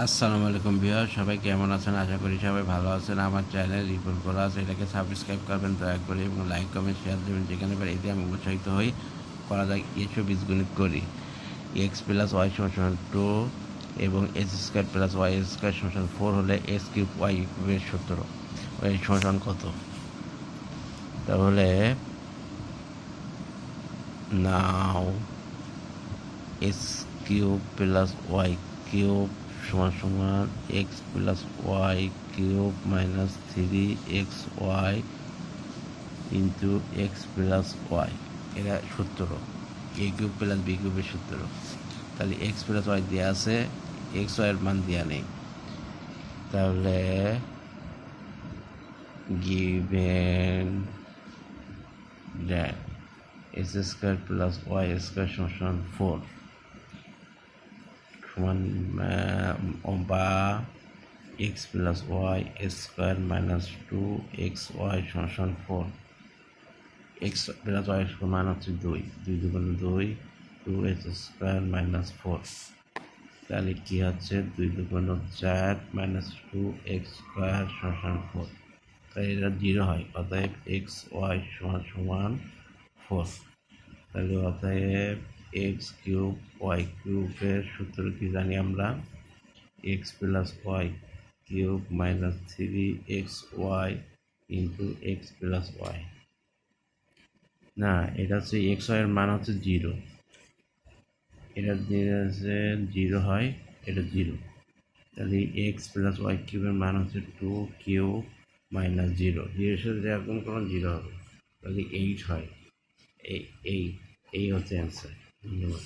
আসসালামু আলাইকুম বিহার সবাই কেমন আছেন? আশা করি সবাই ভালো আছেন। আমার চ্যানেল রিপোর্ট করা আছে, এটাকে সাবস্ক্রাইব করবেন, দয়া করে এবং লাইক, কমেন্ট শেয়ার দেবেন, যেখানে পারে এতে আমি উৎসাহিত হই। করা যায় এসব বীজগণিত করি। এক্স প্লাস ওয়াই সমান টু এবং X square plus Y square সমান ফোর হলে এক্স কিউব ওয়াই কিউবের সতেরো। ওই সমান কত? তাহলে নাও X cube plus Y cube সমান সমান X plus Y cube minus three X Y into X plus Y এটা সতেরো। এ কিউব প্লাস বি কিউবের সতেরো। তাহলে এক্স প্লাস ওয়াই দেওয়া আছে এক্স ওয়াইয়ের মান দেওয়া নেই। তাহলে given that X square plus Y square সমান ফোর সমান বা X plus Y square minus two X Y সমান ফোর এক্স প্লাস ওয়াই সমান হচ্ছে দুই দুই দুগুণ দুই two X square minus four তাহলে কী হচ্ছে? দুই দুগুণ চার মাইনাস টু এক্স স্কোয়ার সমান ফোর তাই এটা জিরো হয়, অতএব এক্স ওয়াই সমান সমান ফোর তাহলে অতএব এক্স কিউব, ওয়াই কিউবের সূত্র কি জানি আমরা? X plus Y cube minus three X Y into X plus Y. না, এটা হচ্ছে এক্স ওয়াইয়ের মান হচ্ছে জিরো। এটা হচ্ছে জিরো হয়, এটা জিরো। তাহলে এক্স প্লাস ওয়াই কিউবের মান হচ্ছে টু কিউ মাইনাস জিরো। জিরোর সাথে একদম কোনো জিরো হবে, তাহলে এইট হয়। এই এই এই হচ্ছে অ্যান্সার। ধন্যবাদ